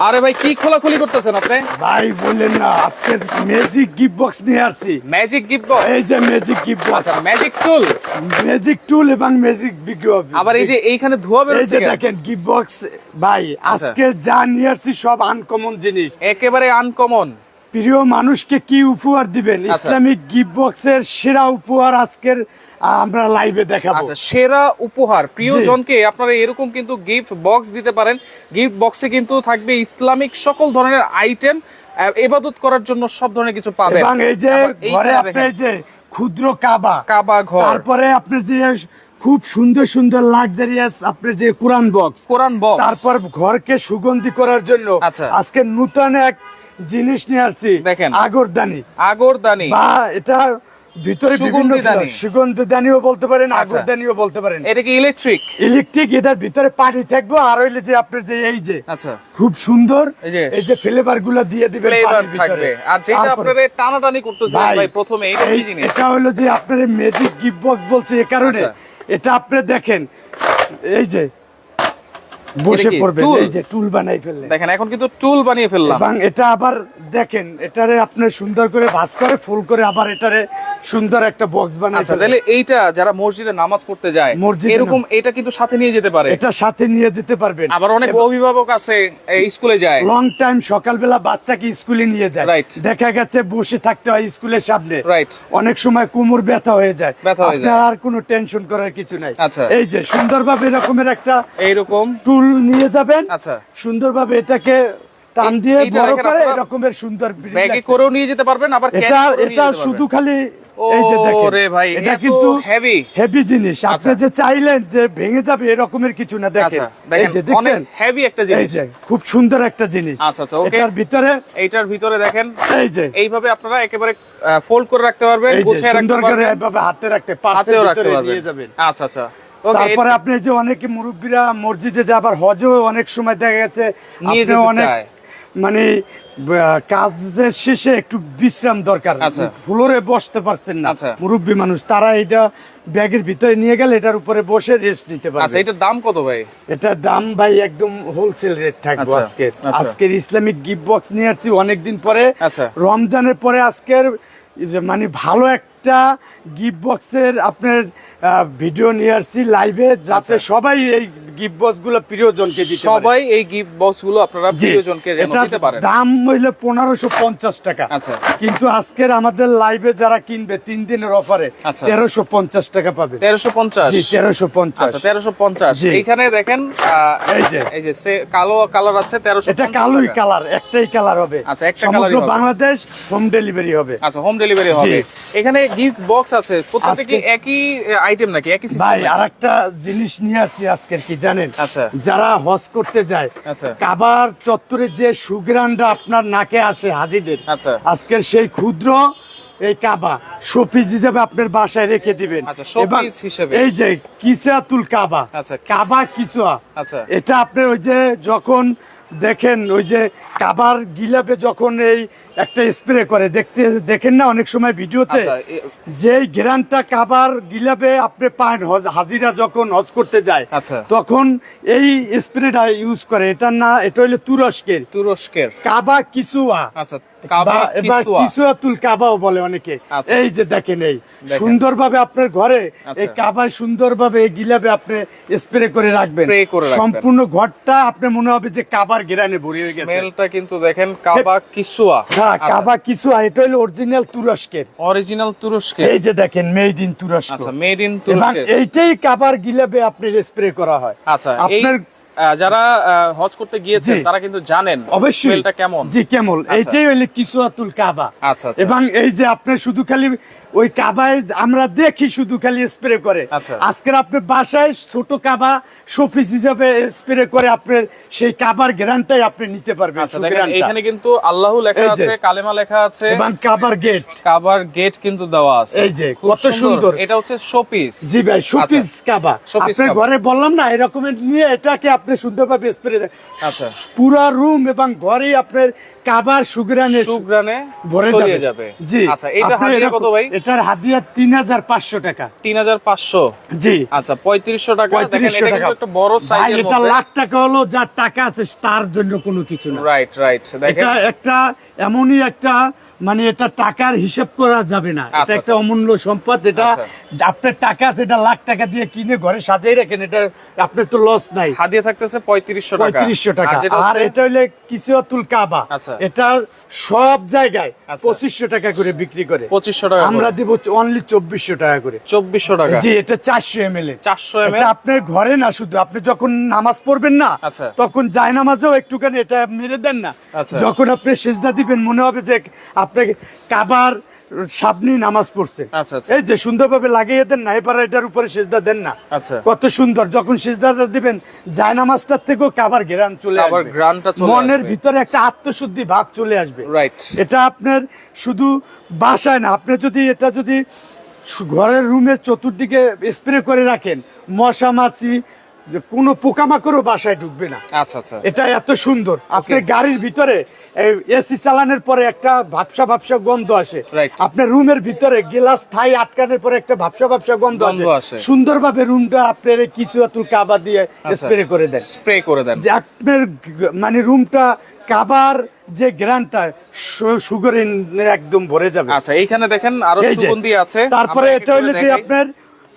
আরে ভাই কি খোলাখুলি করতেছেন আপনি? ভাই না আজকে ম্যাজিক গিফট বক্স নিয়ে আসছি। ম্যাজিক গিফট বক্স এই যে ম্যাজিক গিফট বক্স আচ্ছা ম্যাজিক টুল ম্যাজিক টুল এবং ম্যাজিক বিজ্ঞাপন আবার এই যে এইখানে ধোয়া এই যে দেখেন গিফট বক্স ভাই আচ্ছা। আজকে যা নিয়ে আসছি সব আনকমন জিনিস। একেবারে আনকমন প্রিয় মানুষকে কি উপহার দিবেন। ইসলামিক গিফট বক্সের সেরা উপহার আজকের আমরা লাইভে দেখাবো। আচ্ছা সেরা উপহার। প্রিয়জনকে আপনারা এরকম কিন্তু গিফট বক্স দিতে পারেন। গিফট বক্সে কিন্তু থাকবে ইসলামিক সকল ধরনের আইটেম এবাদত করার জন্য সব ধরনের কিছু পাবেন। এবং এই যে ঘরে আপনার যে ক্ষুদ্র কাবা কাবা ঘর। তারপরে আপনার যে খুব সুন্দর সুন্দর লাক্সারিয়াস আপনার যে কোরআন বক্স কোরআন বক্স তারপর ঘরকে সুগন্ধি করার জন্য আচ্ছা। আজকে নূতন এক জিনিস নিয়ে আসছি দেখেন। আগরদানি। আগরদানি। বা এটা ভিতরে বিভিন্ন সুগন্ধিদানি। সুগন্ধদানিও বলতে পারেন আচ্ছা। আগরদানিও বলতে পারেন। এটা কি ইলেকট্রিক ইলেকট্রিক এটার ভিতরে পানি থাকবে আর হইলে যে আপনার যে এই যে আচ্ছা। খুব সুন্দর এই যে- ফ্লেভারগুলো দিয়ে দিবেন ফ্লেভার পানির ভিতরে। থাকবে আর যেটা আপনারা টানাটানি করতেছেন ভাই, প্রথমে এটা কি জিনিস। এটা হলো যে আপনার ম্যাজিক গিফট বক্স বলছে এ কারণে। আচ্ছা। এটা আপনি দেখেন এই যে বসে টুল? এই যে টুল বানাই ফেললেন। দেখেন এখন কিন্তু টুল বানিয়ে ফেললাম। এবং এটা আবার দেখেন এটারে আপনি সুন্দর করে ভাঁজ করে ফুল করে আবার এটারে সুন্দর একটা বক্স বানাই আচ্ছা তাহলে এইটা যারা মসজিদে নামাজ পড়তে যায় এরকম এটা কিন্তু সাথে নিয়ে যেতে পারে। এটা সাথে নিয়ে যেতে পারবেন। আবার অনেক অভিভাবক আছে স্কুলে যায়। লং টাইম সকালবেলা বাচ্চাকে স্কুলে নিয়ে যায়. দেখা গেছে বসে থাকতে হয় স্কুলের সামনে. অনেক সময় কোমর ব্যথা হয়ে যায়। আপনার আর কোনো টেনশন করার কিছু নাই। আচ্ছা। এই যে সুন্দরভাবে এরকমের একটা এইরকম। টুল নিয়ে যাবেন। আচ্ছা। সুন্দরভাবে এটাকে টান দিয়ে বড় করে এরকমের সুন্দর ব্যাগে করেও নিয়ে যেতে পারবেন আবার এটা এটা শুধু খালি এই যে ভাই, এটা কিন্তু heavy। হেভি জিনিস। আপনি। যে চাইলেন যে ভেঙে যাবে এরকমের কিছু না দেখেন। এই যে দেখছেন? হেভি একটা জিনিস। খুব সুন্দর একটা জিনিস। আচ্ছা, আচ্ছা. এটার ভিতরে এইটার ভিতরে দেখেন এই যে। এইভাবে আপনারা একেবারে ফোল্ড করে রাখতে পারবেন গুছিয়ে রাখতে পারবেন। এভাবে হাতে রাখতে হাতেও রাখতে পারবেন। আচ্ছা আচ্ছা। তারপরে আপনি যে অনেকে মুরব্বীরা মসজিদে যে আবার হজও অনেক সময় দেখা গেছে আপনি অনেক মানে কাজের শেষে একটু বিশ্রাম দরকার আচ্ছা। ফ্লোরে বসতে পারছেন না আচ্ছা। মুরব্বী মানুষ তারা এটা ব্যাগের ভিতরে নিয়ে গেলে এটার উপরে বসে রেস্ট নিতে আচ্ছা পারবে এটার দাম কত ভাই এটার দাম ভাই একদম হোলসেল রেট থাকবে আচ্ছা, আজকে আচ্ছা। আজকের ইসলামিক গিফট বক্স নিয়ে আসছি অনেকদিন পরে আচ্ছা। রমজানের পরে আজকের মানে ভালো একটা গিফট বক্সের আপনার ভিডিও নিয়ে আসছি লাইভে যাতে আচ্ছা। সবাই এই গিফট বক্সগুলো প্রিয়জনকে দিতে সবাই এই গিফট বক্সগুলো আপনারা প্রিয়জনকে দিতে পারেন। দাম হইলে পনেরোশো পঞ্চাশ টাকা। আচ্ছা। কিন্তু আজকের আমাদের লাইভে যারা কিনবে তিন দিনের অফারে আচ্ছা। তেরোশো পঞ্চাশ টাকা পাবে। তেরোশো পঞ্চাশ? জি তেরোশো পঞ্চাশ। আচ্ছা তেরোশো পঞ্চাশ। জি। এইখানে দেখেন এই যে। এই যে কালো কালার আছে তেরোশো এটা কালোই কালার একটাই কালার হবে। আচ্ছা, একটা কালারই হবে। বাংলাদেশ হোম ডেলিভারি হবে। আচ্ছা হোম ডেলিভারি হবে। এখানে গিফট বক্স আছে প্রত্যেকটা একই আইটেম নাকি একই ভাই সিস্টেম আর একটা জিনিস নিয়ে আসছি আজকের কি জানেন আচ্ছা। যারা হজ করতে যায় আচ্ছা। কাবার চত্বরে যে সুগ্রানটা আপনার নাকে আসে হাজিদের আচ্ছা। আজকের সেই ক্ষুদ্র এই কাবা শোপিস হিসেবে আপনার বাসায় রেখে দিবেন আচ্ছা, এই যে কিসাতুল কাবা আচ্ছা, কাবা কিসুয়া আচ্ছা। এটা আপনার ওই যে যখন দেখেন ওই যে কাবার গিলাপে যখন এই একটা স্প্রে করে দেখতে দেখেন না অনেক সময় ভিডিওতে? আচ্ছা, যে গ্রানটা কাবার গিলাপে আপনি পান হজ হাজিরা যখন হজ করতে যায় আচ্ছা। তখন এই স্প্রেটা ইউজ করে। এটা না এটা হইল তুরস্কের। তুরস্কের। কাবা কিছু আচ্ছা কাবাও বলে অনেকে। আচ্ছা। এই যে দেখেন এই। সুন্দরভাবে আপনার ঘরে আচ্ছা। এই কাবায় সুন্দরভাবে এই গিলাপে আপনি স্প্রে করে রাখবেন। সম্পূর্ণ ঘরটা আপনার মনে হবে যে কাবার গেরানে ভরিয়ে গেছে। স্মেলটা কিন্তু দেখেন কাবা কিসুয়া। হ্যাঁ কাবা কিসুয়া এটা হলো অরিজিনাল তুরস্কের। অরিজিনাল তুরস্কের। এই যে দেখেন মেড ইন তুরস্ক। আচ্ছা মেড ইন এবং তুরস্কের এইটাই কাবার গিলাবে আপনার স্প্রে করা হয়। আচ্ছা আপনার যারা আহ, হজ করতে গিয়েছেন তারা কিন্তু জানেন অবশ্যই। এটা কেমন। জি কেমন? এইটাই হইলে আতুল কাবা। আচ্ছা, আচ্ছা। এবং এই যে আপনি শুধু খালি ওই কাবায় আমরা দেখি শুধু খালি স্প্রে করে। আচ্ছা। আজকের আপনার বাসায় ছোট কাবা শোপিস হিসাবে স্প্রে করে আপনার সেই কাবার গ্রানটাই আপনি নিতে পারবেন আচ্ছা। এখানে কিন্তু আল্লাহ লেখা আছে কালেমা লেখা আছে। এবং কাবার গেট কাবার গেট কিন্তু দেওয়া আছে। এই যে, কত সুন্দর। এটা হচ্ছে শোপিস। জি ভাই শোপিস কাবা। আপনার ঘরে বললাম না এরকমের নিয়ে এটাকে আপনি সুন্দরভাবে স্প্রে আচ্ছা। পুরা রুম এবং ঘরে আপনার কাবার সুগ্রানে সুগ্রানে ভরে ছড়িয়ে যাবে। জি আচ্ছা এটা হাদিয়া কত ভাই? এটার হাদিয়া তিন হাজার পাঁচশো টাকা। তিন হাজার পাঁচশো? জি। আচ্ছা পঁয়ত্রিশশো টাকা। দেখেন এটা কিন্তু একটা বড় সাইজের এটা লাখ টাকা হলো যার টাকা আছে তার জন্য কোনো কিছু না। রাইট রাইট দেখেন। এটা একটা এমনই একটা মানে এটা টাকার হিসাব করা যাবে না আচ্ছা, এটা একটা আচ্ছা। অমূল্য সম্পদ এটা আচ্ছা। আপনার টাকা আছে এটা লাখ টাকা দিয়ে কিনে ঘরে সাজিয়ে রাখেন এটা আপনার তো লস নাই হাদিয়া থাকতেছে পঁয়ত্রিশশো পঁয়ত্রিশশো টাকা আর এটা হইলে কিছু অতুল কাবা আচ্ছা। এটা সব জায়গায় আচ্ছা। পঁচিশশো টাকা করে বিক্রি করে পঁচিশশো টাকা আমরা দিব অনলি চব্বিশশো টাকা করে চব্বিশশো টাকা জি এটা চারশো এম এল এ চারশো এম এল আপনার ঘরে না শুধু আপনি যখন নামাজ পড়বেন না আচ্ছা। তখন যায় নামাজেও একটুখানি এটা মেরে দেন না আচ্ছা। যখন আপনি সেজদা দিবেন মনে হবে যে আপনি কাবার সামনে নামাজ পড়ছে। আচ্ছা, আচ্ছা। এই যে সুন্দরভাবে লাগিয়ে দেন না এবার এটার উপরে সেজদা দেন না। আচ্ছা। কত সুন্দর যখন সেজদাটা দিবেন যায় নামাজটার থেকেও কাবার ঘেরান চলে আসবে। মনের ভিতরে একটা আত্মশুদ্ধি ভাব চলে আসবে। এটা আপনার শুধু বাসায় না আপনি যদি এটা যদি ঘরের রুমের চতুর্দিকে স্প্রে করে রাখেন মশা মাছি যে কোনো পোকামাকড়ও বাসায় ঢুকবে না। আচ্ছা আচ্ছা। এটা এত সুন্দর। আপনার গাড়ির ভিতরে এসি চালানোর পরে একটা ভাবসা ভাবসা গন্ধ আসে। আপনার রুমের ভিতরে গ্লাস থাই আটকানোর পরে একটা ভাবসা ভাবসা গন্ধ আসে। সুন্দরভাবে রুমটা আপনার কিছু এতুল কাবা দিয়ে আচ্ছা। স্প্রে করে দেন। স্প্রে করে দেন। যে আপনার মানে রুমটা কাবার যে গ্রানটা সুগার একদম ভরে যাবে। আচ্ছা এইখানে দেখেন আরও সুগন্ধি আছে। তারপরে এটা হইলে যে আপনার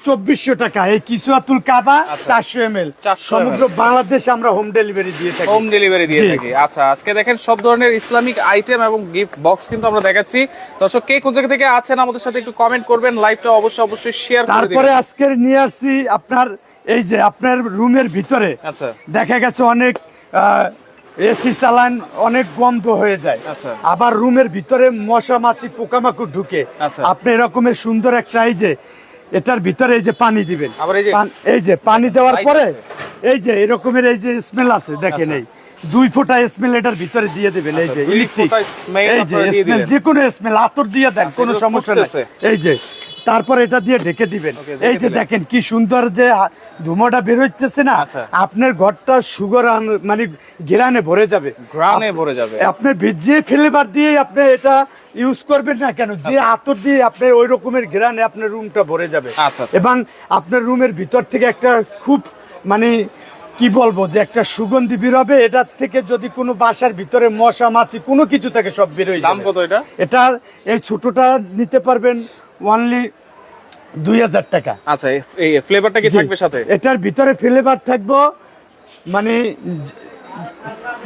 চব্বিশশো টাকা। এই কিছু আতুল কাবা আচ্ছা। চারশো এম এল 400 সমগ্র বাংলাদেশে আমরা হোম ডেলিভারি দিয়ে থাকি। হোম ডেলিভারি দিয়ে থাকি। আচ্ছা আজকে দেখেন সব ধরনের ইসলামিক আইটেম এবং গিফট বক্স কিন্তু আমরা দেখাচ্ছি। দর্শক কে কোন জায়গা থেকে আছেন আমাদের সাথে একটু কমেন্ট করবেন লাইভটা অবশ্যই অবশ্যই শেয়ার করে তারপরে আজকের নিয়ে আসছি আপনার এই যে আপনার রুমের ভিতরে। আচ্ছা। দেখা গেছে অনেক এসি চালান অনেক গন্ধ হয়ে যায়। আচ্ছা। আবার রুমের ভিতরে মশা মাছি পোকামাকড় ঢুকে। আচ্ছা। আপনি এরকমের সুন্দর একটা এই যে এটার ভিতরে এই যে পানি দিবেন। এই যে- পান- এই দেওয়ার পরে এই যে এরকমের এই যে স্মেল আছে দেখেন আচ্ছা। এই। দুই ফোঁটা স্মেল এটার ভিতরে দিয়ে দেবেন এই আচ্ছা, যে ইলেকট্রিক এই যে স্মেল। যে কোনো স্মেল আতর দিয়ে দেন আচ্ছা, কোনো সমস্যা নেই। এই যে তারপর এটা দিয়ে ঢেকে দিবেন। এই যে দেখেন কি সুন্দর যে ধুমোটা বের হচ্ছে না আচ্ছা। আপনার ঘরটা সুগার মানে গেরানে ভরে যাবে। গ্রানে ভরে যাবে। আপনার যে ফ্লেভার দিয়ে আপনি এটা ইউজ করবেন না কেন? যে আতর দিয়ে আপনি ওই রকমের ঘেরানে আপনার রুমটা ভরে যাবে। আচ্ছা, আচ্ছা। এবং আপনার রুমের ভিতর থেকে একটা খুব মানে কি বলব যে একটা সুগন্ধি বেরোবে এটার থেকে যদি কোনো বাসার ভিতরে মশা মাছি কোনো কিছু থেকে সব বেরোয় দাম যাবে। কত এটা? এটার এই ছোটটা নিতে পারবেন অনলি দুই হাজার টাকা। আচ্ছা এই- ফ্লেভারটা কি থাকবে সাথে? এটার ভিতরে ফ্লেভার থাকব মানে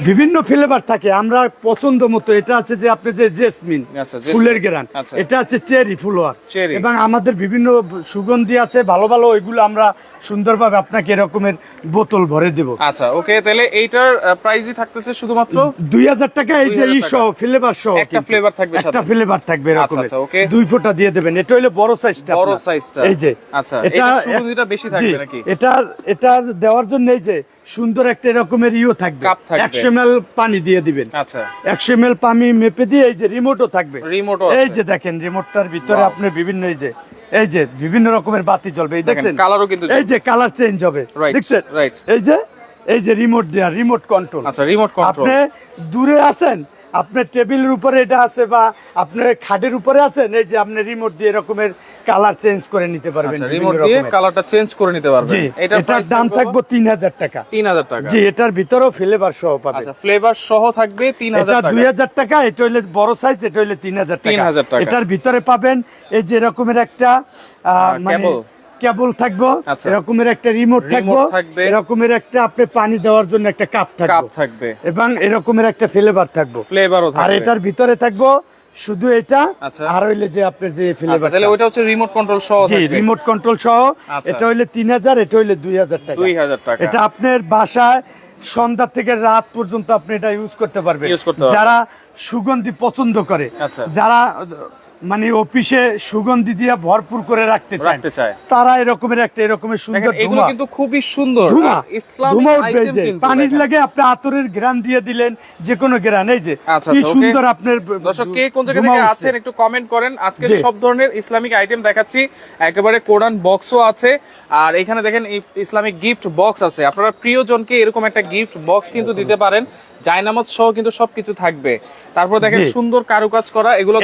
বিভিন্ন ফ্লেভার থাকে আমরা পছন্দ মতো এটা আছে যে আপনি যে জেসমিন আচ্ছা, ফুলের গেরান আচ্ছা। এটা আছে চেরি ফুলোয়ার চেরি। এবং আমাদের বিভিন্ন সুগন্ধি আছে ভালো ভালো ওইগুলো আমরা সুন্দরভাবে আপনাকে এরকমের বোতল ভরে দেব আচ্ছা ওকে তাহলে এইটার প্রাইসই থাকতেছে শুধুমাত্র দুই হাজার টাকা এই যে 2000 ই সহ ফ্লেভার সহ একটা flavor থাকবে একটা ফ্লেভার থাকবে আচ্ছা, আচ্ছা, okay। দুই ফোঁটা দিয়ে দেবেন এটা হলো বড় সাইজটা বড়। সাইজটা। এই যে আচ্ছা, এটার সুগন্ধিটা বেশি থাকবে নাকি? এটার এটা দেওয়ার জন্য এই যে সুন্দর একটা এরকমের ইও থাকবে। একশো এম পানি দিয়ে দিবেন। আচ্ছা। একশো এম পানি মেপে দিয়ে এই যে রিমোটও থাকবে। রিমোট এই যে দেখেন রিমোটটার ভিতরে. আপনার বিভিন্ন এই যে এই যে বিভিন্ন রকমের বাতি জ্বলবে এই দেখছেন? colour-ও কিন্তু এই যে কালার চেঞ্জ হবে দেখছেন? এই যে এই যে রিমোট দেওয়া রিমোট কন্ট্রোল আচ্ছা রিমোট কন্ট্রোল আপনি দূরে আছেন আপনার টেবিলের উপরে এটা আছে বা আপনার খাটের উপরে আছেন এই যে আপনি রিমোট দিয়ে এরকমের কালার চেঞ্জ করে নিতে পারবেন আচ্ছা রিমোট দিয়ে কালারটা চেঞ্জ করে নিতে পারবেন। এটার দাম থাকবে তিন হাজার টাকা। 3000 টাকা। জি এটার ভিতরেও ফ্লেভার সহ পাবে। আচ্ছা ফ্লেভার সহ থাকবে 3000 এটা টাকা। দুই হাজার টাকা এটা হইলে বড় সাইজ এটা হইলে তিন হাজার টাকা। 3000 টাকা। এটার ভিতরে পাবেন এই যে এরকমের একটা আহ, মানে। কেবল থাকব আচ্ছা। এরকমের একটা রিমোট থাকব এরকমের একটা আপনি পানি দেওয়ার জন্য একটা কাপ থাকবে এবং এরকমের একটা ফ্লেভার থাকব ফ্লেভারও আর এটার ভিতরে থাকব শুধু এটা আচ্ছা। আর হইলে যে আপনার যে আচ্ছা ফ্লেভার তাহলে ওইটা হচ্ছে রিমোট কন্ট্রোল সহ জি রিমোট কন্ট্রোল সহ আচ্ছা। এটা হইলে তিন হাজার এটা হইলে দুই হাজার টাকা 2000 টাকা। এটা আপনার বাসায় সন্ধ্যা থেকে রাত পর্যন্ত আপনি এটা ইউজ করতে পারবেন। যারা সুগন্ধি পছন্দ করে আচ্ছা। যারা মানে অফিসে সুগন্ধি দিয়ে ভরপুর করে রাখতে চায়। তারা এরকমের একটা এরকমের সুন্দর এগুলো কিন্তু খুবই সুন্দর। ধুমা ধুমা উঠবে যে। পানির লাগে আপনি আতরের গ্রান দিয়ে দিলেন যে কোনো গ্রান এই যে। আচ্ছা, কি আচ্ছা, সুন্দর আপনার দর্শক কে কোন জায়গা থেকে আছেন একটু কমেন্ট করেন। আজকে সব ধরনের ইসলামিক আইটেম দেখাচ্ছি। একেবারে কোরআন বক্সও আছে। আর এখানে দেখেন ইসলামিক গিফট বক্স আছে। আপনারা প্রিয়জনকে এরকম একটা গিফট বক্স কিন্তু দিতে পারেন। জায়নামাজ সহ কিন্তু সবকিছু থাকবে তারপর দেখেন। সুন্দর কারুকাজ করা এগুলো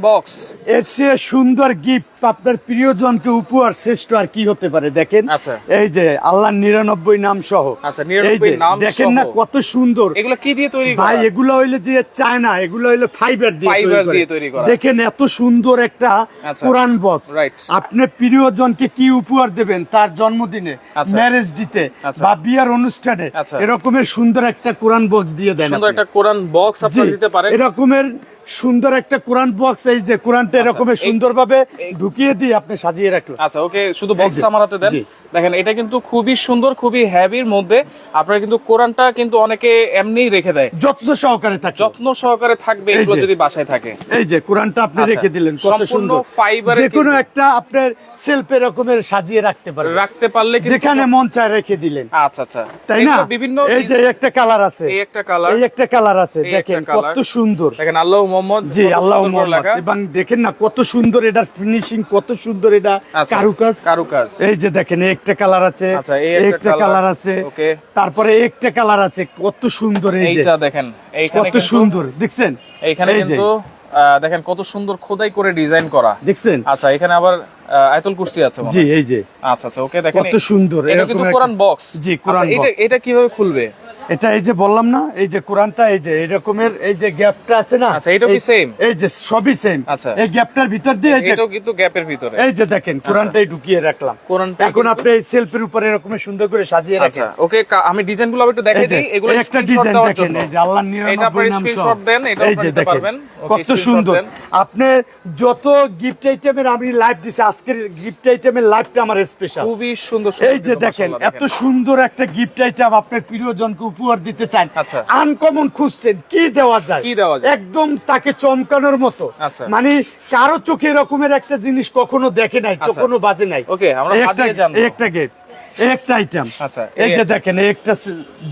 বক্স এর চেয়ে সুন্দর গিফট আপনার প্রিয়জনকে উপহার শ্রেষ্ঠ আর কি হতে পারে দেখেন আচ্ছা। এই যে আল্লাহ নিরানব্বই নাম সহ আচ্ছা, এই 99 যে নাম দেখেন না কত সুন্দর এগুলো কি দিয়ে তৈরি ভাই এগুলো হইলে যে চায়না এগুলো হইলে ফাইবার দিয়ে তৈরি করে। দেখেন এত সুন্দর একটা আচ্ছা। কোরআন বক্স. আপনি প্রিয়জনকে কি উপহার দেবেন তার জন্মদিনে। ম্যারেজ দিতে। বা বিয়ার অনুষ্ঠানে। এরকমের সুন্দর একটা কোরআন বক্স দিয়ে দেন সুন্দর একটা কোরআন বক্স আপনি দিতে পারেন। এরকমের সুন্দর একটা কোরআন বক্স এই যে কোরআনটা এরকমের আচ্ছা, এই- সুন্দরভাবে ঢুকিয়ে দিয়ে আপনি সাজিয়ে রাখলেন। আচ্ছা ওকে শুধু এই বক্সটা আমার হাতে দেন। দেখেন এটা কিন্তু খুবই সুন্দর খুবই হ্যাভির মধ্যে। আপনারা কিন্তু কোরআনটা কিন্তু অনেকে এমনিই রেখে দেয়। যত্ন সহকারে থাকে। যত্ন সহকারে থাকবে এগুলো যদি বাসায় থাকে। এই যে কোরআনটা আপনি আচ্ছা, রেখে দিলেন কত সুন্দর। ফাইবারের যে কোনো একটা আপনার সেলফ এরকমের সাজিয়ে রাখতে পারেন রাখতে পারলে যেখানে মন চায় রেখে দিলেন। আচ্ছা আচ্ছা। তাই না? বিভিন্ন এই যে একটা কালার আছে। এই একটা কালার এই একটা কালার আছে দেখেন কত সুন্দর। দেখেন আল্লাহ মোহাম্মদ জি আল্লাহ এবং দেখেন না কত সুন্দর এটার ফিনিশিং কত সুন্দর এটা আচ্ছা, কারুকাজ। কারুকাজ। এই যে দেখেন একটা কালার আছে আচ্ছা, একটা কালার আছে তারপরে একটা কালার আছে কত সুন্দর এই যে। এইটা দেখেন কত সুন্দর দেখছেন? এইখানে কিন্তু দেখেন কত সুন্দর খোদাই করে ডিজাইন করা। দেখছেন? আচ্ছা এখানে আবার আয়াতুল কুরসি আছে জি এই যে। আচ্ছা আচ্ছা ওকে দেখেন কত সুন্দর এটা কিন্তু কোরআন বক্স জি কোরআন এটা এটা কীভাবে খুলবে? এটা এই যে বললাম না এই যে কোরআনটা এই যে এরকমের এই যে গ্যাপটা আছে না আচ্ছা, এটাও কি same? এই যে সবই সেম আচ্ছা। এই গ্যাপটার ভিতর দিয়ে এই যে এটাও কিন্তু গ্যাপের ভিতরে। এই যে দেখেন কোরআনটাই ঢুকিয়ে রাখলাম। কোরআনটা এখন আপনি এই সেলফের উপরে এরকম সুন্দর করে সাজিয়ে আচ্ছা ওকে আমি ডিজাইনগুলো একটু এই দেখাই যে, দিই। এগুলো একটা ডিজাইন দেখেন এই যে আল্লাহ এটা আপনারা নিরানব্বই নাম সহ। স্ক্রিনশট দেন এটা দিতে পারবেন। কত সুন্দর। আপনি যত গিফট আইটেমের আমি লাইভ দিছি আজকের গিফট আইটেমের লাইভটা আমার স্পেশাল খুবই সুন্দর সুন্দর এই যে দেখেন এত সুন্দর একটা গিফট আইটেম আপনার প্রিয়জনকে উপহার দিতে চান। আনকমন খুঁজছেন কি দেওয়া যায়? কি দেওয়া যায়? একদম তাকে চমকানোর মতো। আচ্ছা। মানে কারও চোখে এরকমের একটা জিনিস কখনো দেখে নাই আচ্ছা। কখনো বাজে নাই। Okay, আমরা একটা গেট একটা আইটেম আচ্ছা, এই যে দেখেন একটা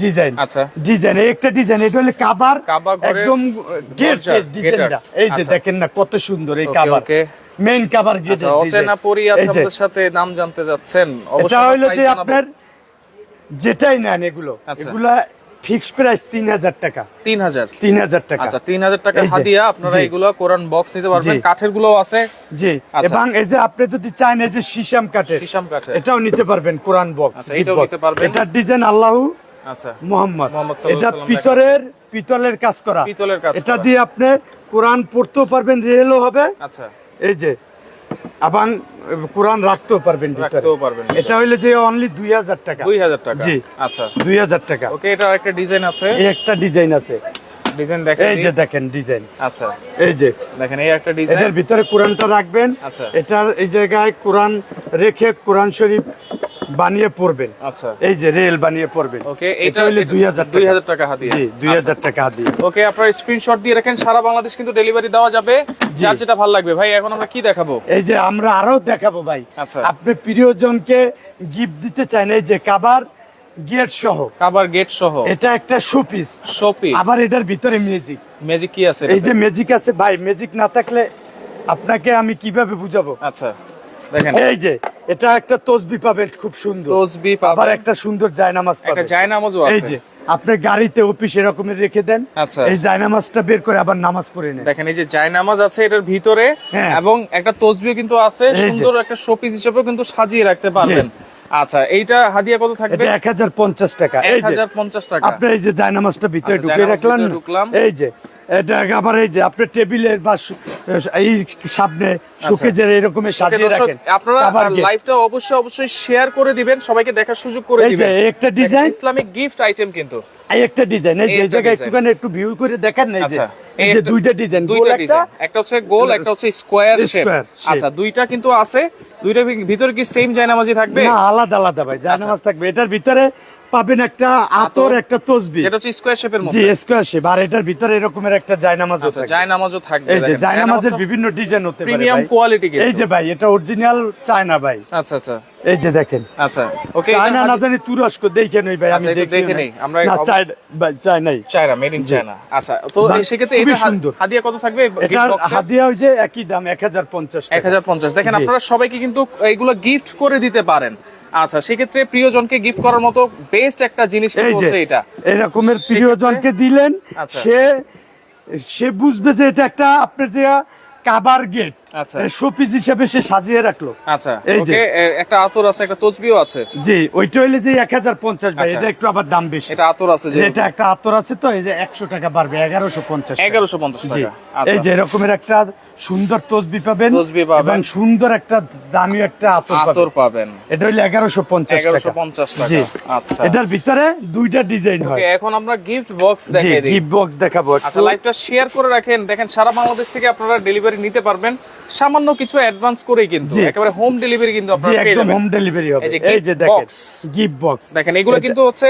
ডিজাইন আচ্ছা। ডিজাইন একটা ডিজাইন এটা হলে কাবার একদম গেট ডিজাইনটা এই যে। দেখেন না কত সুন্দর এই কাবার মেইন কাবার গেট অচেনা পরি সাথে নাম জানতে যাচ্ছেন। এটা price যে আপনার যেটাই নেন এগুলো। এগুলা ফিক্স প্রাইস তিন হাজার টাকা। তিন হাজার? তিন হাজার টাকা। আচ্ছা তিন হাজার টাকা এই যে, হাদিয়া আপনারা এগুলো কোরআন বক্স নিতে পারবেন কাঠেরগুলো আছে। জি। আচ্ছা। এবং এই যে আপনি যদি চান এই যে শিশাম কাঠের শিশাম কাঠের। এটাও নিতে পারবেন কোরআন বক্স আচ্ছা, এটাও নিতে পারবেন। এটার ডিজাইন আল্লাহ আচ্ছা। মোহাম্মদ। এটা ওয়াসাল্লাম পিতলের পিতলের কাজ করা। পিতলের কাজ এটা দিয়ে আপনি কোরআন পড়তেও পারবেন রেলও হবে। আচ্ছা। এই যে কোরআন রাখতেও পারবেন রাখতেও পারবেন এটা হইল যে অনলি দুই হাজার টাকা। দুই হাজার টাকা? জি। আচ্ছা। দুই হাজার টাকা। ওকে এটা একটা ডিজাইন আছে? এই একটা ডিজাইন আছে। ডিজাইন দেখেন এই যে দেখেন ডিজাইন। আচ্ছা। এই যে। দেখেন এই একটা ডিজাইন। এটার ভিতরে কোরআনটা রাখবেন। আচ্ছা। এটার এই জায়গায় কোরআন রেখে কোরআন শরীফ বানিয়ে পড়বেন আচ্ছা। এই যে রেল বানিয়ে পড়বেন ওকে এটা হইলে দুই হাজার দুই হাজার টাকা হাদিয়া জি দুই হাজার টাকা দিয়ে ওকে আপনার স্ক্রিনশট দিয়ে রাখেন সারা বাংলাদেশ কিন্তু ডেলিভারি দেওয়া যাবে। যার যেটা ভালো লাগবে। ভাই এখন আমরা কি দেখাবো? এই যে আমরা আরও দেখাবো ভাই। আচ্ছা। আপনি প্রিয়জনকে গিফট দিতে চান এই যে কাবার গেট সহ। কাবার গেট সহ। এটা একটা শোপিস শোপিস আবার এটার ভিতরে মিউজিক ম্যাজিক কি আছে এই যে ম্যাজিক আছে ভাই। ম্যাজিক না থাকলে আপনাকে আমি কীভাবে বুঝাবো? আচ্ছা। এই যে এটা একটা তসবি পাবেন খুব সুন্দর। তসবি আবার একটা সুন্দর জায়নামাজ একটা পাবেন। জায়নামাজও এই যে আপনি গাড়িতে অফিস এরকমের রেখে দেন আচ্ছা। এই জায়নামাজটা বের করে আবার নামাজ পড়ে নেন। দেখেন এই যে জায়নামাজ আছে এটার ভিতরে হ্যাঁ। এবং একটা তসবিও কিন্তু আছে সুন্দর একটা শোপিস হিসেবেও কিন্তু সাজিয়ে রাখতে পারবেন। আচ্ছা এইটা হাদিয়া কত থাকবে? এক হাজার পঞ্চাশ টাকা। এই এক যে হাজার পঞ্চাশ টাকা। আপনি এই যে জায়নামাজটা ভিতরে আচ্ছা, না? ঢুকলাম। এই যে এটা আবার এই যে আপনি টেবিলের বা এই সামনে সুকেজের এরকমের সাজিয়ে রাখেন। আপনারা লাইভটা অবশ্যই অবশ্যই শেয়ার করে দিবেন সবাইকে দেখার সুযোগ করে এই যে একটা ডিজাইন ইসলামিক গিফট আইটেম কিন্তু। এই একটা ডিজাইন এই যে জায়গায় একটুখানি একটু ভিউ করে দেখেন না এই যে। আচ্ছা এই যে দুইটা ডিজাইন দুইটা একটা একটা হচ্ছে গোল একটা হচ্ছে স্কোয়ার শেপ আচ্ছা দুইটা কিন্তু আছে। দুইটা ভিতরে কি সেম জায়নামাজি থাকবে? না আলাদা আলাদা ভাই জায়নামাজ থাকবে। এটার ভিতরে পাবেন একটা আতর একটা তসবি। হচ্ছে স্কোয়ার শেপের জি স্কোয়ার শেপ আর এটার ভিতরে এরকমের একটা জায়নামাজ আচ্ছা জায়নামাজও থাকবে এই যে জায়নামাজের বিভিন্ন ডিজাইন হতে পারে প্রিমিয়াম। কোয়ালিটি এই যে ভাই এটা অরিজিনাল চায়না ভাই। আচ্ছা আচ্ছা। এই যে দেখেন। আচ্ছা ওকে চায়না না জানি তুরস্ক দেখে নই ভাই আমি আচ্ছা, দেখে নেই। আমরা না চায়না ভাই চায়নাই চায়না মেড ইন চায়না। আচ্ছা তো এই সেক্ষেত্রে এটা সুন্দর। হাদিয়া কত থাকবে? এটার হাদিয়া ওই যে একই দাম এক হাজার পঞ্চাশ এক হাজার পঞ্চাশ। দেখেন আপনারা সবাইকে কিন্তু এইগুলো গিফট করে দিতে পারেন। আচ্ছা সেক্ষেত্রে প্রিয়জনকে গিফট করার মতো বেস্ট একটা জিনিস হচ্ছে এটা এরকমের প্রিয়জনকে দিলেন আচ্ছা। সে সে বুঝবে যে এটা একটা আপনার কাবার গেট আচ্ছা। শোপিস হিসেবে সে সাজিয়ে রাখল। আচ্ছা এই যে। একটা আতর আছে একটা তসবিও আছে। জি ওইটা হইলে যে এক হাজার পঞ্চাশ ভাই আচ্ছা। এটা একটু আবার দাম বেশি। এটা আতর আছে যে এটা একটা আতর আছে তো এই যে একশো টাকা বাড়বে এগারোশো পঞ্চাশ এগারোশো পঞ্চাশ জি। টাকা এই আচ্ছা যে এরকমের একটা সুন্দর তসবি পাবেন। তসবি পাবেন। এবং সুন্দর একটা দামি একটা আতর আতর পাবেন। এটা হইলে এগারোশো পঞ্চাশ টাকা। টাকা আচ্ছা। এটার ভিতরে দুইটা ডিজাইন হয়। এখন আমরা গিফট বক্স জি দেখাই দিই। গিফট বক্স দেখাবো। আচ্ছা। লাইভটা শেয়ার করে রাখেন। দেখেন সারা বাংলাদেশ থেকে আপনারা ডেলিভারি নিতে পারবেন। সামান্য কিছু অ্যাডভান্স করে কিন্তু একেবারে হোম ডেলিভারি কিন্তু আপনারা পেয়ে যাবেন। হোম ডেলিভারি হবে। এই যে দেখেন গিফট বক্স দেখেন এগুলো কিন্তু হচ্ছে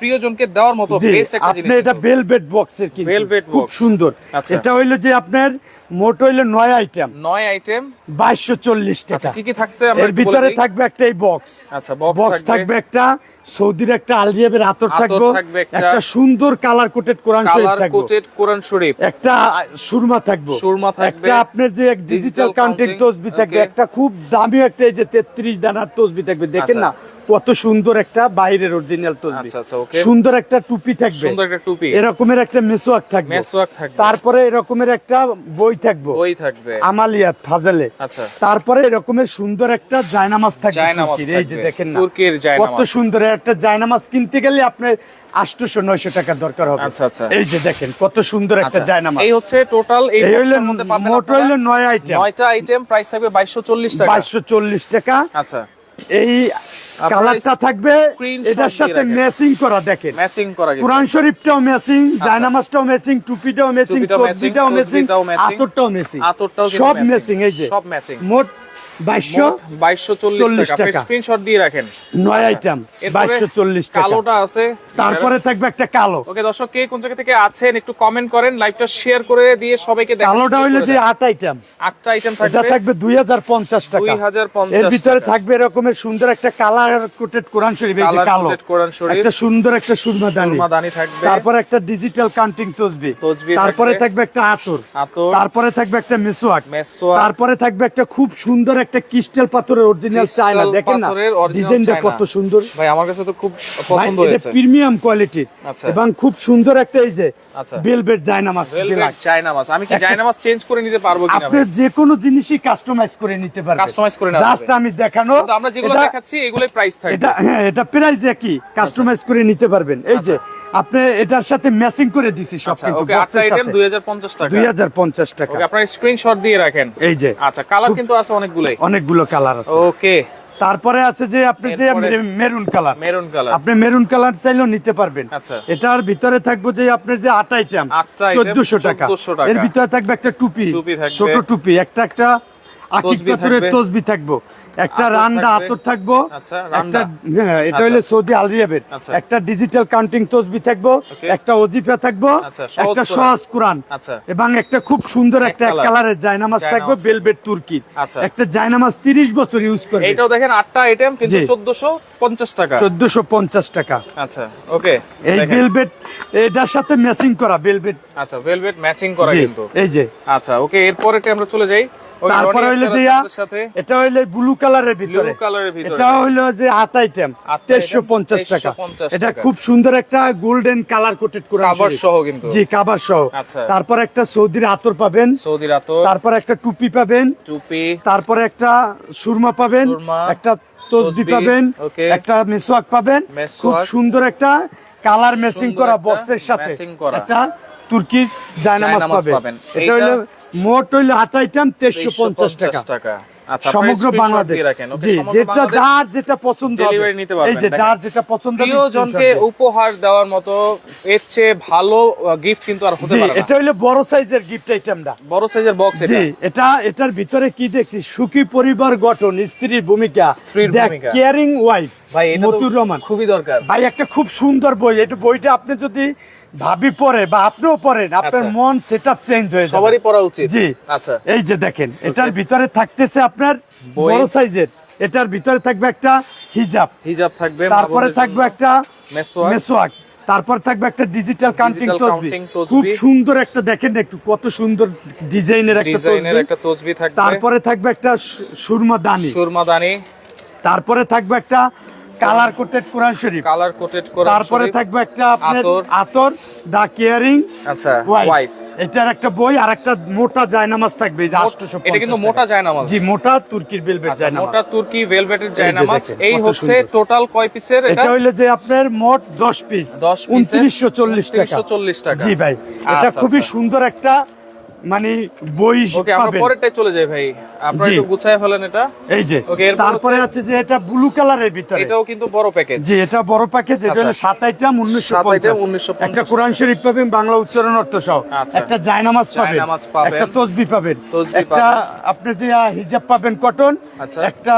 প্রিয়জনকে দেওয়ার মতো বেস্ট একটা জিনিস আপনি এটা। ভেলভেট বক্সের কিন্তু। Velvet খুব সুন্দর। আচ্ছা। এটা হইল যে আপনার মোট হইল নয় আইটেম নয় আইটেম বাইশশো চল্লিশ আচ্ছা টাকা। কি কি থাকছে এর ভিতরে থাকবে একটা এই বক্স আচ্ছা বক্স থাকবে একটা সৌদির একটা আলরিয়াবের আতর থাকব একটা। সুন্দর কালার কোটেড কোরআন শরীফ থাকব কোটেড কোরআন শরীফ একটা সুরমা থাকবে সুরমা থাকবে। একটা আপনার যে ডিজিটাল কাউন্টিং তসবি থাকবে একটা খুব দামি একটা এই যে তেত্রিশ দানার তসবি থাকবে দেখেন আচ্ছা। না কত সুন্দর একটা বাইরের অরিজিনাল তসবি। আচ্ছা, আচ্ছা. সুন্দর একটা টুপি থাকবে। সুন্দর একটা টুপি। এরকমের একটা মেসোয়াক থাকবে। মেসওয়াক থাকবে। তারপরে এরকমের একটা বই থাকবে। বই থাকবে। আমালিয়াত ফাজলে। আচ্ছা। তারপরে এরকমের সুন্দর একটা জায়নামাজ থাকবে জায়নামাজ এই যে দেখেন না। তুর্কির কত সুন্দর একটা জায়নামাজ কিনতে গেলে আপনার আটশোশো নয়শো টাকার দরকার হবে। আচ্ছা, আচ্ছা। এই যে দেখেন কত সুন্দর একটা জায়নামাজ। এই হচ্ছে টোটাল এই মোট হইলে নয় আইটেম নয়টা আইটেম প্রাইস থাকবে বাইশশো চল্লিশ টাকা। বাইশশো চল্লিশ টাকা। আচ্ছা। এই কালারটা থাকবে এটার সাথে। ম্যাচিং করা দেখেন। ম্যাচিং করা কোরআন শরীফটাও ম্যাচিং জায়নামাজটাও ম্যাচিং টুপিটাও ম্যাচিং টুপিটাও ম্যাচিং আতরটাও ম্যাচিং আতরটাও সব ম্যাচিং এই যে। সব ম্যাচিং মোট বাইশশো বাইশশো চল্লিশ চল্লিশ টাকা। টাকা। স্ক্রিনশট দিয়ে রাখেন। নয় আইটেম বাইশশো চল্লিশ কালোটা আছে। তারপরে থাকবে একটা কালো। ওকে দর্শক কে কোন জায়গা থেকে আছেন একটু কমেন্ট করেন লাইভটা শেয়ার করে দিয়ে সবাইকে কালোটা হইলে যে আট আইটেম আটটা আইটেম এটা থাকবে। থাকবে দুই হাজার পঞ্চাশ টাকা। 2050 এর ভিতরে থাকবে এরকমের সুন্দর একটা কালার কোটেড কোরআন শরীফ এই যে কালো। কোরআন শরীফ। একটা সুন্দর একটা থাকবে। তারপরে একটা ডিজিটাল কাউন্টিং তসবি। তারপরে থাকবে। থাকবে একটা আতর। আতর। তারপরে থাকবে একটা মেসোয়াক মেসোয়াক। তারপরে থাকবে একটা খুব সুন্দর একটা ক্রিস্টাল পাথরের অরিজিনাল চায়না দেখেন না? ডিজাইনটা কত সুন্দর। ভাই আমার কাছে তো খুব পছন্দ এটা প্রিমিয়াম কোয়ালিটির আচ্ছা। এবং খুব সুন্দর একটা এই যে আচ্ছা। বেলভেট জায়নামাজ ভেলভেট চায়নামাজ আমি কি চায়নামাজ চেঞ্জ করে নিতে পারব কিনা আপনি যে কোনো জিনিসই কাস্টমাইজ করে নিতে পারবেন। Customize করে নেওয়া জাস্ট আমি দেখানো আমরা যেগুলো দেখাচ্ছি এগুলোই প্রাইস থাকবে। এটা হ্যাঁ এটা প্রাইস একই। কাস্টমাইজ করে নিতে পারবেন। এই যে আপনি এটার সাথে ম্যাচিং করে দিছি সব আচ্ছা কিন্তু ওকে আটটা আইটেম 2050 টাকা। দুই হাজার পঞ্চাশ টাকা। ওকে আপনার স্ক্রিনশট দিয়ে রাখেন। এই যে। আচ্ছা কালার কিন্তু আছে অনেকগুলোই। অনেকগুলো কালার আছে। ওকে। তারপরে আছে যে আপনি যে মেরুন কালার মেরুন কালার আপনি মেরুন কালার চাইলেও নিতে পারবেন। আচ্ছা। এটার ভিতরে থাকবে যে আপনার যে আট আইটেম আটটা item, চোদ্দশো টাকা। 1400 টাকা। এর ভিতরে থাকবে একটা টুপি। ছোট টুপি একটা একটা তসবি পাথরের। তসবি থাকব। একটা রান্ডা আতর থাকব। আচ্ছা, একটা হ্যাঁ, এটা আচ্ছা। হলো সৌদি আচ্ছা। একটা ডিজিটাল কাউন্টিং তসবি থাকব একটা অজিফা থাকব আচ্ছা, একটা সহজ কোরআন। আচ্ছা। এবং একটা খুব সুন্দর একটা কালারের জায়নামাজ থাকবে তুর্কির আচ্ছা। একটা জায়নামাজ তিরিশ বছর ইউজ করে এইটাও দেখেন আটটা আইটেম কিন্তু জি। 1450 টাকা। চোদ্দশো পঞ্চাশ টাকা। আচ্ছা ওকে এই বেলভেট এটার সাথে ম্যাচিং করা বেলভেট আচ্ছা ভেলভেট ম্যাচিং করা কিন্তু। এই যে। আচ্ছা ওকে এরপরে আমরা চলে যাই। তারপরে হইল যে এটা হইল ব্লু কালারের ভিতরে। এটা হইল যে আট আইটেম item, পঞ্চাশ টাকা। এটা খুব সুন্দর একটা গোল্ডেন কালার কোটেড করে Cover সহ কিন্তু। জি কাবার সহ। আচ্ছা। তারপর একটা সৌদির আতর পাবেন। সৌদি রাতর তারপর একটা টুপি পাবেন। টুপি। তারপরে একটা সুরমা পাবেন। একটা তসবি পাবেন। একটা মেসোয়াক পাবেন। খুব সুন্দর একটা কালার ম্যাচিং করা বক্সের সাথে। একটা তুর্কির জায়নামাজ পাবেন। এটা হইল মোট হইল আট আইটেম তেইশশো পঞ্চাশ টাকা। আচ্ছা সমগ্র বাংলাদেশ। জি যেটা যার যেটা পছন্দ এই যে যার যেটা পছন্দ প্রিয়জনকে উপহার দেওয়ার মতো এর চেয়ে ভালো গিফট কিন্তু আর হতে পারে এটা হইল বড় সাইজের গিফট আইটেমটা বড় সাইজের বক্স এটা জি এটা। এটার ভিতরে কি দেখছি? সুখী পরিবার গঠন স্ত্রীর ভূমিকা। কেয়ারিং ওয়াইফ ভাই মতুর রহমান। খুবই দরকার। ভাই একটা খুব সুন্দর বই। এটা বইটা আপনি যদি ভাবি পরে বা আপনিও পড়েন আপনার আচ্ছা। মন সেটা চেঞ্জ হয়ে যাবে। সবারই পড়া উচিত। জি। আচ্ছা। এই যে দেখেন এটার ভিতরে থাকতেছে আপনার। বড় সাইজের এটার ভিতরে থাকবে একটা হিজাব। হিজাব থাকবে তারপরে থাকবে একটা মেসওয়াক। তারপর থাকবে একটা ডিজিটাল কাউন্টিং তসবি। খুব সুন্দর একটা দেখেন একটু কত সুন্দর ডিজাইনের একটা ডিজাইনের একটা তসবি থাকবে। তারপরে থাকবে একটা সু- সুরমা দানি। তারপরে থাকবে একটা colour coated Quran Sharif. Colour coated করা তারপরে থাকবে একটা আপনার আতর। দা কেয়ারিং আচ্ছা ওয়াইফ এটার একটা বই আর একটা মোটা জায়নামাজ থাকবে এই যে 850 এটা কিন্তু মোটা জায়নামাজ। জি মোটা তুর্কির বেলভেট আচ্ছা, জায়নামাজ। মোটা তুর্কি ভেলভেটের জায়নামাজ। এই হচ্ছে টোটাল কয় পিসের এটা? এটা হইল যে আপনার মোট 10 পিস 10 পিসের 2940 টাকা। 2940 টাকা। জি ভাই এটা আচ্ছা, খুবই আচ্ছা। সুন্দর একটা মানে বই ওকে আমরা পরেরটাই চলে যাই ভাই। আপনারা একটু গুছায় ফেলেন এটা। এই যে তারপরে আছে যে এটা ব্লু কালারের ভিতরে। এটাও কিন্তু বড় প্যাকেজ জি এটা বড় প্যাকেজ এটা আচ্ছা। হলো সাত আইটেম উনিশশো 1950 একটা কোরআন শরীফ পাবেন বাংলা উচ্চারণ অর্থ সহ। আচ্ছা। একটা জায়নামাজ পাবেন। একটা তসবি পাবেন। একটা আপনি যে হিজাব পাবেন কটন আচ্ছা। একটা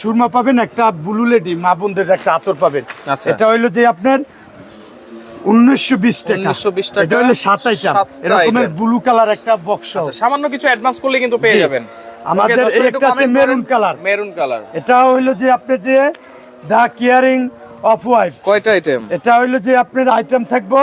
সুরমা পাবেন একটা ব্লু লেডি মা বোনদের একটা আতর পাবেন। এটা হইল যে আপনার উনিশশো বিশ টাকা। 1920 টাকা, এটা হলো সাত আইটেম সাতটা এরকমের ব্লু কালার একটা বক্স আচ্ছা সামান্য কিছু অ্যাডভান্স করলে কিন্তু পেয়ে যাবেন। আমাদের একটু আছে মেরুন কালার মেরুন কালার এটা যে আপনার যে দা কেয়ারিং অফ ওয়াইফ কয়টা আইটেম এটা হইল যে আপনার আইটেম থাকব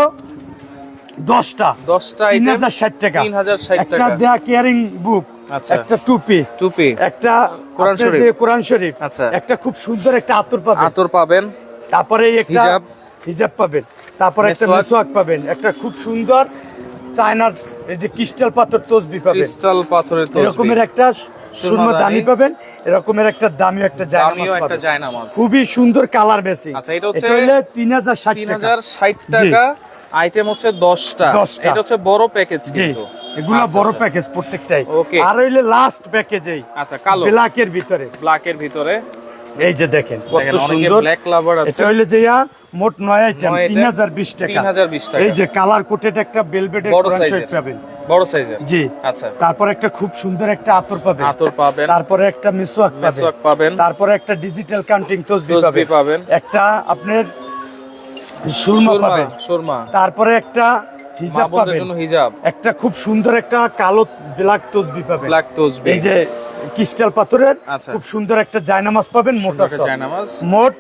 দশটা। 10টা তিন আইটেম হাজার ষাট টাকা। 3060 একটা টাকা। কেয়ারিং বুক আচ্ছা। একটা টুপি। টুপি। একটা কোরআন শরীফ। কোরআন শরীফ। আচ্ছা। একটা খুব সুন্দর একটা আতর পাবেন। আতর পাবেন। তারপরে একটা হিজাব। পাবেন। তারপরে একটা। মেসোয়াক। পাবেন। একটা খুব সুন্দর চায়নার এই যে ক্রিস্টাল পাথর তসবি পাবেন। ক্রিস্টাল পাথরের তসবি। এরকমের একটা সুরমা দানি দানি। পাবেন এরকমের একটা দামি একটা জায়নামাজ পাবেন। জায়নামাজ খুবই সুন্দর কালার বেশি আচ্ছা, এটা হচ্ছে হইলে তিন হাজার ষাট টাকা। 3060 টাকা। আইটেম হচ্ছে 10টা 10টা। এটা হচ্ছে বড় প্যাকেজ কিন্তু। এগুলো আচ্ছা, বড় আচ্ছা। প্যাকেজ প্রত্যেকটাই। Okay. আর হইলে লাস্ট প্যাকেজেই আচ্ছা কালো। ব্ল্যাকের ভিতরে। ব্ল্যাকের ভিতরে। এই যে দেখেন কত সুন্দর। ব্ল্যাক লাভার আছে। এটা হইলে যে ইয়া, মোট নয় আইটেম তিন হাজার বিশ টাকা। এই যে কালার কোটেড একটা কোরআন পাবেন। বড় সাইজের জি। আচ্ছা। তারপর একটা খুব সুন্দর একটা আতর পাবেন। আতর পাবেন। তারপরে একটা মিসওয়াক পাবেন। মেসওয়াক পাবেন। তারপরে একটা ডিজিটাল কাউন্টিং তসবি তসবি পাবেন। পাবেন। একটা আপনার সুরমা পাবেন। সুরমা। তারপরে একটা হিজাব পাবেন। জন্য হিজাব একটা খুব সুন্দর একটা কালো ব্ল্যাক তসবি পাবেন। ব্ল্যাক তসবি এই যে ক্রিস্টাল পাথরের আচ্ছা। খুব সুন্দর একটা জায়নামাজ পাবেন মোটা জায়নামাজ। মোট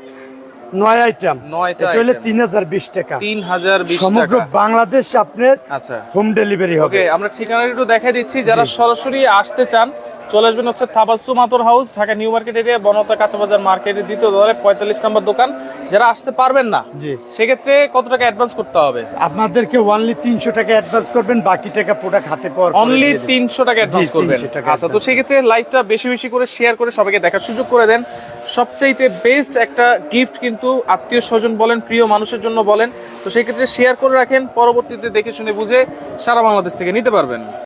নয় আইটেম এটা হলে তিন হাজার বিশ টাকা। 3020 সমগ্র বাংলাদেশ আপনার আচ্ছা। হোম ডেলিভারি হবে। আমরা ঠিকানা একটু দেখাই দিচ্ছি। যারা সরাসরি আসতে চান চলে আসবেন হচ্ছে থাবাসুম আতর house Dhaka new market area বনতা কাঁচাবাজার মার্কেটের দ্বিতীয় দলে পঁয়তাল্লিশ নম্বর দোকান। যারা আসতে পারবেন না জি। সেক্ষেত্রে কত টাকা অ্যাডভান্স করতে হবে? আপনাদেরকে ওনলি তিনশো টাকা অ্যাডভান্স করবেন বাকি টাকা প্রোডাক্ট হাতে পাওয়ার অনলি তিনশো টাকা অ্যাডভান্স করবেন। 300 টাকা আচ্ছা তো সেক্ষেত্রে লাইভটা বেশি বেশি করে শেয়ার করে সবাইকে দেখার সুযোগ করে দেন। সবচাইতে বেস্ট একটা গিফট কিন্তু আত্মীয় স্বজন বলেন, প্রিয় মানুষের জন্য বলেন। তো সেক্ষেত্রে শেয়ার করে রাখেন, পরবর্তীতে দেখে শুনে বুঝে সারা বাংলাদেশ থেকে নিতে পারবেন।